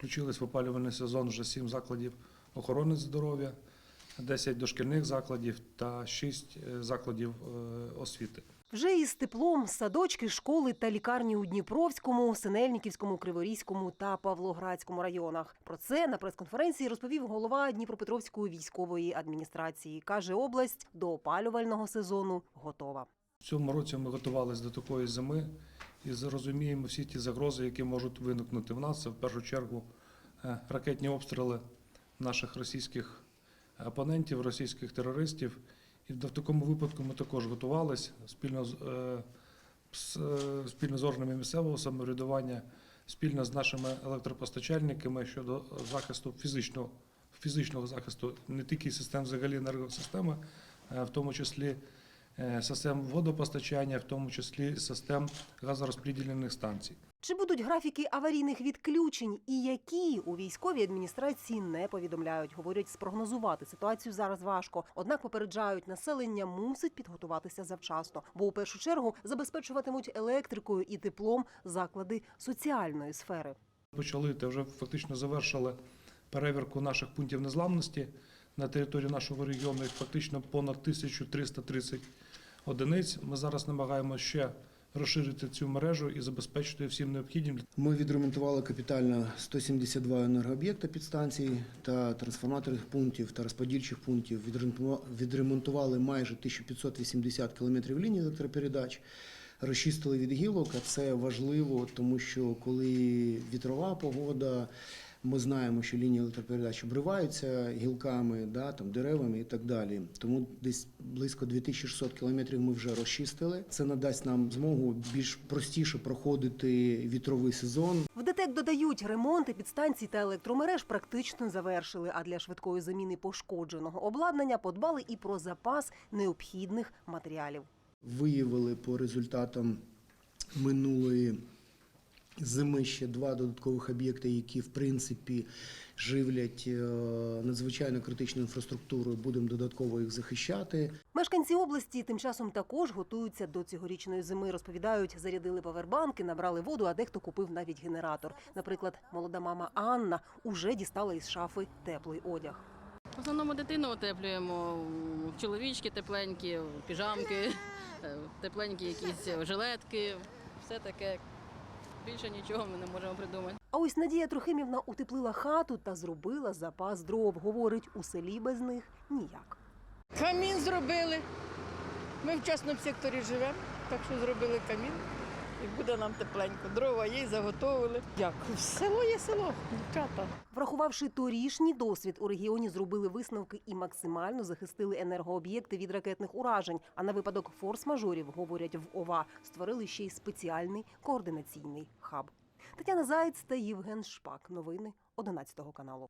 Включились в опалювальний сезон вже 7 закладів охорони здоров'я, 10 дошкільних закладів та 6 закладів е, освіти. Вже із теплом садочки, школи та лікарні у Дніпровському, Синельниківському, Криворізькому та Павлоградському районах. Про це на прес-конференції розповів голова Дніпропетровської військової адміністрації. Каже, область до опалювального сезону готова. В цьому році ми готувалися до такої зими і зрозуміємо всі ті загрози, які можуть виникнути в нас. Це в першу чергу е, ракетні обстріли наших російських опонентів, російських терористів. І в такому випадку ми також готувалися спільно з, е, е, спільно з органами місцевого самоврядування, спільно з нашими електропостачальниками щодо захисту фізичного, фізичного захисту не тільки систем взагалі енергосистеми, в тому числі систем водопостачання, в тому числі систем газорозподільних станцій. Чи будуть графіки аварійних відключень і які у військовій адміністрації не повідомляють? Говорять, спрогнозувати ситуацію зараз важко. Однак попереджають, населення мусить підготуватися завчасно, бо у першу чергу забезпечуватимуть електрикою і теплом заклади соціальної сфери. Почали та вже фактично завершили перевірку наших пунктів незламності на території нашого регіону. Їх фактично понад 1330 одиниць. Ми зараз намагаємося ще розширити цю мережу і забезпечити всім необхідним Ми відремонтували капітально 172 енергооб'єкта підстанцій та трансформаторних пунктів та розподільчих пунктів. Відремонтували- майже 1580 кілометрів ліній електропередач. Розчистили від гілок, а це важливо, тому що коли вітрова погода, ми знаємо, що лінії електропередач обриваються гілками, да, там, деревами і так далі. Тому десь близько 2600 кілометрів ми вже розчистили. Це надасть нам змогу більш простіше проходити вітровий сезон. В ДТЕК додають, ремонти підстанцій та електромереж практично завершили. А для швидкої заміни пошкодженого обладнання подбали і про запас необхідних матеріалів. Виявили по результатам минулої зими ще два додаткових об'єкти, які в принципі живлять е, надзвичайно критичну інфраструктуру. Будемо додатково їх захищати. Мешканці області тим часом також готуються до цьогорічної зими. Розповідають, зарядили павербанки, набрали воду, а дехто купив навіть генератор. Наприклад, молода мама Анна уже дістала із шафи теплий одяг. В основному дитину утеплюємо, чоловічки тепленькі, піжамки, е, тепленькі якісь жилетки, все таке. Більше нічого ми не можемо придумати. А ось Надія Трохимівна утеплила хату та зробила запас дров. Говорить, у селі без них ніяк. Камін зробили. Ми в частному секторі живемо, так що зробили камін. І буде нам тепленько. Дрова є, заготовили. Дякую. Село є село, дівчата. Врахувавши торішній досвід, у регіоні зробили висновки і максимально захистили енергооб'єкти від ракетних уражень. А на випадок форс-мажорів, говорять в ОВА, створили ще й спеціальний координаційний хаб. Тетяна Заєць та Євген Шпак. Новини 11 каналу.